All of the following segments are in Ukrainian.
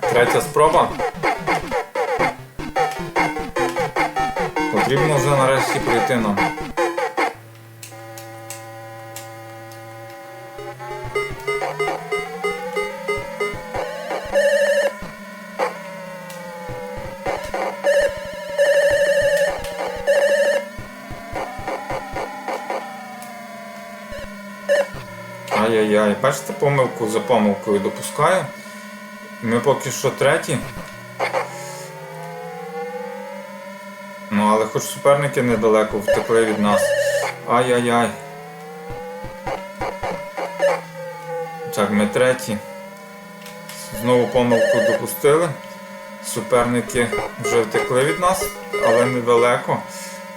Третя спроба. Потрібно вже нарешті прийти нам. Ай-яй-яй, бачите, помилку за помилкою допускаю. Ми поки що треті. Ну, але хоч суперники недалеко втекли від нас. Ай-яй-яй. Так, ми треті. Знову помилку допустили. Суперники вже втекли від нас, але недалеко.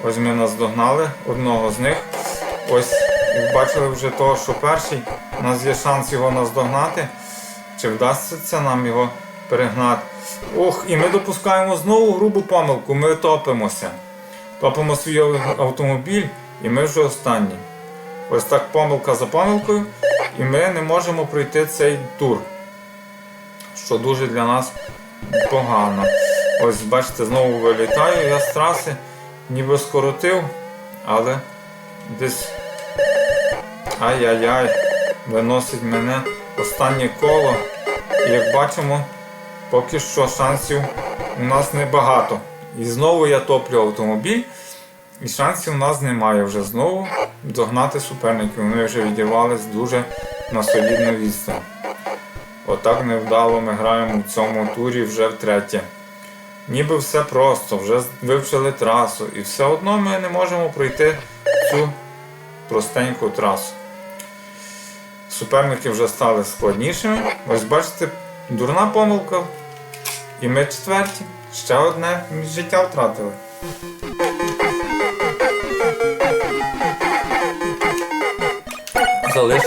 Ось ми наздогнали одного з них. Ось бачили вже того, що перший. У нас є шанс його наздогнати. Чи вдасться нам його перегнати? Ох, і ми допускаємо знову грубу помилку, ми топимося. Топимо свій автомобіль і ми вже останні. Ось так помилка за помилкою, і ми не можемо пройти цей тур. Що дуже для нас погано. Ось бачите, знову вилітаю я з траси, ніби скоротив, але десь ай-яй-яй, виносить мене останнє коло. І як бачимо, поки що шансів у нас небагато. І знову я топлю автомобіль, і шансів у нас немає вже знову догнати суперників. Вони вже відірвались дуже на солідну відстань. Отак невдало ми граємо в цьому турі вже втретє. Ніби все просто, вже вивчили трасу, і все одно ми не можемо пройти цю простеньку трасу. Суперники вже стали складнішими. Ось бачите, дурна помилка. І ми четверті. Ще одне життя втратили. Залишили.